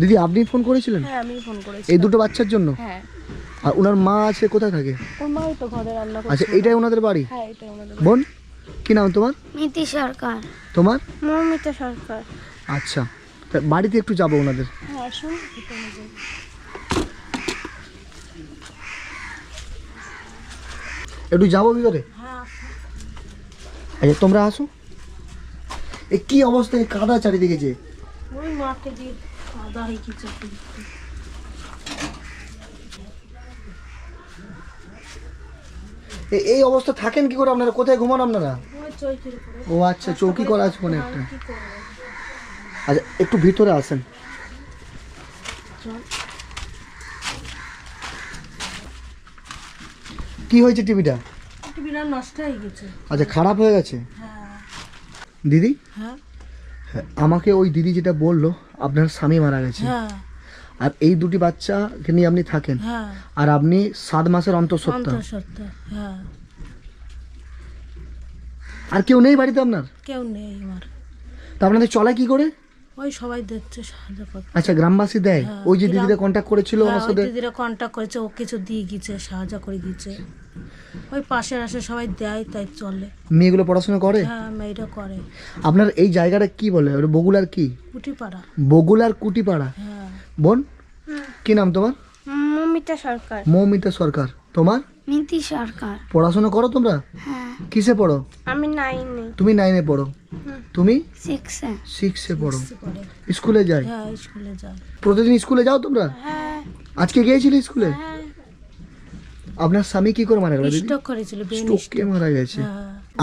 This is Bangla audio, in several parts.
দিদি আপনি ফোন করেছিলেন? হ্যাঁ আমি ফোন করেছি এই দুটো বাচ্চার জন্য? হ্যাঁ। আর ওনার মা আছে কোথায় থাকে? ওর মাও তো ঘরে রান্না করছে। আচ্ছা এইটাই ওনাদের বাড়ি? হ্যাঁ এটা আমাদের বোন কি নাম তোমার? নীতি সরকার। তোমার? মৌমিতা সরকার। আচ্ছা তা বাড়িতে একটু যাব ওনাদের। হ্যাঁ আসুন ভিতরে যাই। একটু যাব ভিতরে? হ্যাঁ আচ্ছা তোমরা আসো। এ কি অবস্থা এই কাদা চারিদিকে যে? ওই মাঠে দিয়ে হয়ে গেছে। এ- এই অবস্থা থাকেন কি করে আপনারা? কোথায় ঘুমান আপনারা? ও আচ্ছা চৌকি করা আছে কোনো একটা? আচ্ছা একটু ভিতরে আসেন। কি হয়েছে টিভিটা? টিভিটা নষ্ট হয়ে গেছে। আচ্ছা খারাপ হয়ে গেছে? হ্যাঁ। দিদি? হ্যাঁ, আমাকে ওই দিদি যেটা বলল আপনার স্বামী মারা গেছে। হ্যাঁ। আর এই দুটি বাচ্চাকে নিয়ে আপনি থাকেন। হ্যাঁ। আর আপনি সাত মাসের অন্তঃসত্ত্বা। হ্যাঁ। আর কেউ নেই বাড়িতে আপনার? কেউ নেই আমার। তা আপনাদের চলে কি করে? ওই সবাই দেখছে সাহায্য করতে আচ্ছা গ্রামবাসী দেয়? হ্যাঁ, ওই যে দিদিরা কন্ট্যাক্ট করেছিল হ্যাঁ, ওনার সাথে দিদিরা কন্ট্যাক্ট করেছে ও কিছু দিয়ে গিয়েছে সাহায্য করে দিয়েছে ওই পাশের আসে সবাই দেয় তাই চলে। মেয়েগুলো পড়াশোনা করে? হ্যাঁ মেয়েটা করে। আপনার এই জায়গাটা কি বলে? ওটা বগুলার কি? কুটিপাড়া। বগুলার কুটিপাড়া। হ্যাঁ। বোন কি নাম তোমার? মৌমিতা সরকার। মৌমিতা সরকার। তোমার? নীতি সরকার। পড়াশোনা করো তোমরা? হ্যাঁ। কিসে পড়ো? আমি নাইনে তুমি নাইনে পড়ো। তুমি? সিক্সে সিক্সে পড়ো। স্কুলে যাই। হ্যাঁ স্কুলে যায় প্রতিদিন স্কুলে যাও তোমরা? হ্যাঁ। আজকে গিয়েছিলে স্কুলে? হ্যাঁ। আপনার স্বামী কি করে মারা গেল করেছিল স্ট্রোকে মারা গেছে?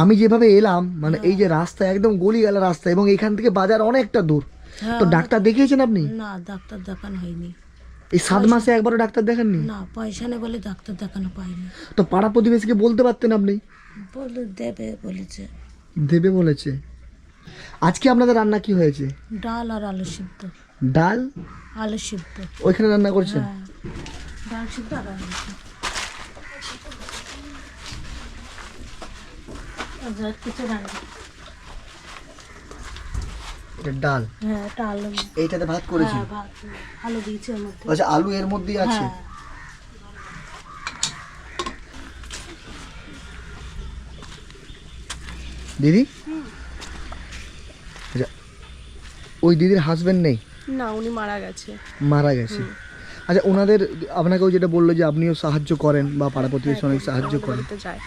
আমি যেভাবে এলাম মানে এই যে রাস্তা একদম গলি গেলা রাস্তা এবং এখান থেকে বাজার অনেকটা দূর। তো ডাক্তার দেখিয়েছেন আপনি? না ডাক্তার দেখানো হয়নি। এই সাত মাসে একবারও ডাক্তার দেখাননি? না পয়সা নেই বলে ডাক্তার দেখানো পাইনি। তো পাড়া প্রতিবেশীকে বলতে পারতেন আপনি? বলে দেবে বলেছে। দেবে বলেছে। আজকে আপনাদের রান্না কি হয়েছে? ডাল আর আলু সিদ্ধ। ডাল? আলু সিদ্ধ। ওইখানে রান্না করছেন? হ্যাঁ। ডাল সিদ্ধ আর আলু আচ্ছা, ডাল হ্যাঁ এটা আলু। এইটাতে ভাত করেছি হ্যাঁ আলু দিয়েছে ওর মধ্যে। আচ্ছা আলু এর মধ্যেই আছে? হ্যাঁ দিদি আচ্ছা ওই দিদির হাজবেন্ড নেই? না উনি মারা গেছে। মারা গেছে। আচ্ছা ওনাদের আপনাকেও যেটা বলল যে আপনিও সাহায্য করেন বা পাড়া প্রতিবেশী অনেক সাহায্য করেন। যায়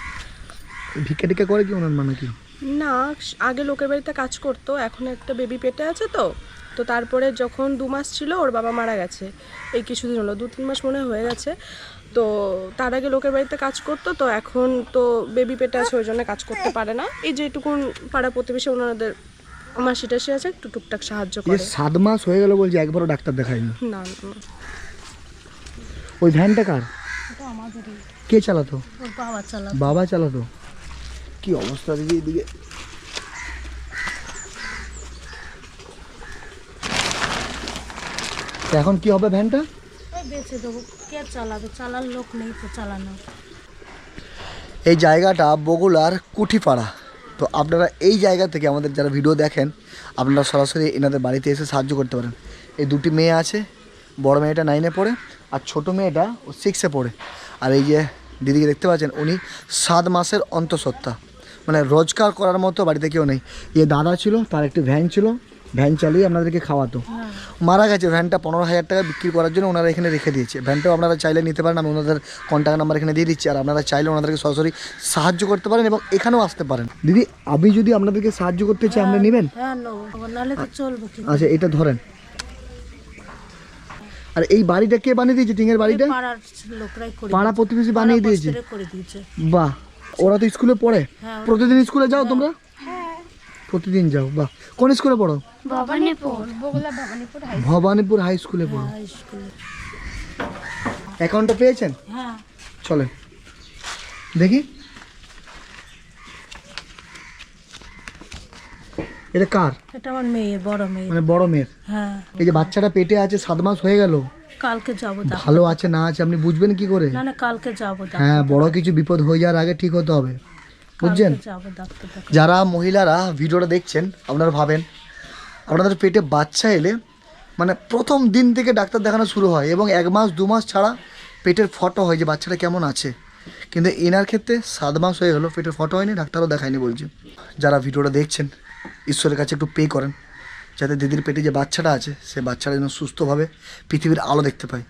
ভিক্ষা টিক্ষা করে কি ওনার মানে কি না আগে লোকের বাড়িতে কাজ করতো এখন একটা বেবি পেটে আছে তো। তো তারপরে যখন দু মাস ছিল ওর বাবা মারা গেছে। এই কিছুদিন হলো দু তিন মাস মনে হয়ে গেছে। তো তার আগে লোকের বাড়িতে কাজ করতো তো এখন তো বেবি পেটে আছে ওই জন্য কাজ করতে পারে না। এই যেটুকুন পাড়া প্রতিবেশী ওনাদের মাসি টাসি আছে একটু টুকটাক সাহায্য এই করে। সাত মাস হয়ে গেল বলছে একবারও ডাক্তার দেখায়নি। না না না। ওই ভ্যানটা কার? এটা আমাদেরই। কে চালাতো? ওর বাবা চালা বাবা চালাতো? কি অবস্থা দিদি এদিকে। এখন কি হবে ভ্যানটা? ওই বেঁচে দেবো। কে চালাবে? চালার লোক নেই তো চালানো। এই জায়গাটা বগুলার কুঠিপাড়া। তো আপনারা এই জায়গা থেকে আমাদের যারা ভিডিও দেখেন, আপনারা সরাসরি এনাদের বাড়িতে এসে সাহায্য করতে পারেন। এই দুটি মেয়ে আছে, বড় মেয়েটা নাইনে পড়ে, আর ছোট মেয়েটা ও সিক্সে পড়ে। আর এই যে দিদিকে দেখতে পাচ্ছেন, উনি সাত মাসের অন্তঃসত্ত্বা। মানে রোজগার করার মতো বাড়িতে কেউ নেই। ইয়ে দাদা ছিল, তার একটি ভ্যান ছিল ভ্যান চালিয়ে আপনাদেরকে খাওয়াতো। মারা গেছে। ভ্যানটা পনেরো হাজার টাকা বিক্রি করার জন্য ওনারা এখানে রেখে দিয়েছে। ভ্যানটাও আপনারা চাইলে নিতে পারেন আমি ওনাদের কন্ট্যাক্ট নাম্বার এখানে দিয়ে দিচ্ছি। আর আপনারা চাইলে ওনাদেরকে সরাসরি সাহায্য করতে পারেন এবং এখানেও আসতে পারেন। দিদি আমি যদি আপনাদেরকে সাহায্য করতে চাই আপনি নেবেন? হ্যাঁ নেব। নাহলে তো চলবে কি? আচ্ছা এটা ধরেন। আর এই বাড়িটা কে বানিয়ে দিয়েছে? টিঙের বাড়িটা? পাড়া প্রতিবেশী বানিয়ে দিয়েছে। বাহ ওরা তো স্কুলে পড়ে। হ্যাঁ। প্রতিদিন স্কুলে যাও তোমরা? প্রতিদিন যাও বাহ। কোন স্কুলে পড়ো? ভবানীপুর। ভবানীপুর হাই স্কুলে পড়ো। অ্যাকাউন্টটা পেয়েছেন? চলে। দেখি। এটা কার? এটা আমার মেয়ের বড় মেয়ে মানে বড় মেয়ের? হ্যাঁ। এই যে বাচ্চাটা পেটে আছে সাত মাস হয়ে গেল। কালকে যাব ভালো আছে না আছে আপনি বুঝবেন কি করে? না না কালকে যাব হ্যাঁ বড় কিছু বিপদ হয়ে যাওয়ার আগে ঠিক হতে হবে। বুঝছেন। যারা মহিলারা ভিডিওটা দেখছেন আপনারা ভাবেন আপনাদের পেটে বাচ্চা এলে মানে প্রথম দিন থেকে ডাক্তার দেখানো শুরু হয় এবং এক মাস দু মাস ছাড়া পেটের ফটো হয় যে বাচ্চাটা কেমন আছে। কিন্তু এনার ক্ষেত্রে সাত মাস হয়ে গেলো পেটের ফটো হয়নি ডাক্তারও দেখায়নি বলছে। যারা ভিডিওটা দেখছেন ঈশ্বরের কাছে একটু পে করেন যাতে দিদির পেটে যে বাচ্চাটা আছে সে বাচ্চাটা যেন সুস্থভাবে পৃথিবীর আলো দেখতে পায়।